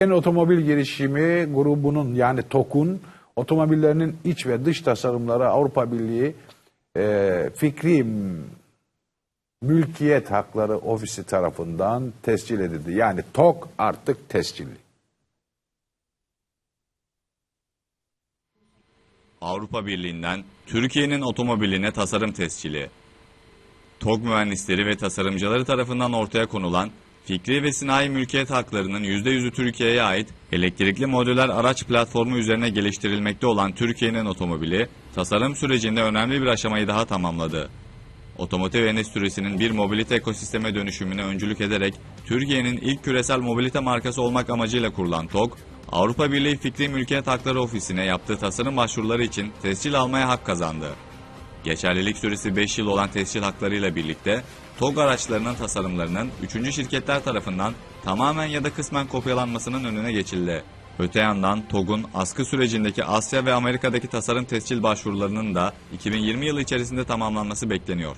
Türkiye'nin otomobil girişimi grubunun yani TOK'un otomobillerinin iç ve dış tasarımları Avrupa Birliği e, fikri mülkiyet hakları ofisi tarafından tescil edildi. Yani TOK artık tescilli. Avrupa Birliği'nden Türkiye'nin otomobiline tasarım tescili. TOG mühendisleri ve tasarımcıları tarafından ortaya konulan fikri ve sinayi mülkiyet haklarının %100'ü Türkiye'ye ait elektrikli modüler araç platformu üzerine geliştirilmekte olan Türkiye'nin otomobili, tasarım sürecinde önemli bir aşamayı daha tamamladı. Otomotiv endüstrisinin bir mobilite ekosisteme dönüşümüne öncülük ederek Türkiye'nin ilk küresel mobilite markası olmak amacıyla kurulan TOG, Avrupa Birliği Fikri Mülkiyet Hakları Ofisi'ne yaptığı tasarım başvuruları için tescil almaya hak kazandı. Geçerlilik süresi 5 yıl olan tescil haklarıyla birlikte TOG araçlarının tasarımlarının 3. şirketler tarafından tamamen ya da kısmen kopyalanmasının önüne geçildi. Öte yandan TOG'un askı sürecindeki Asya ve Amerika'daki tasarım tescil başvurularının da 2020 yılı içerisinde tamamlanması bekleniyor.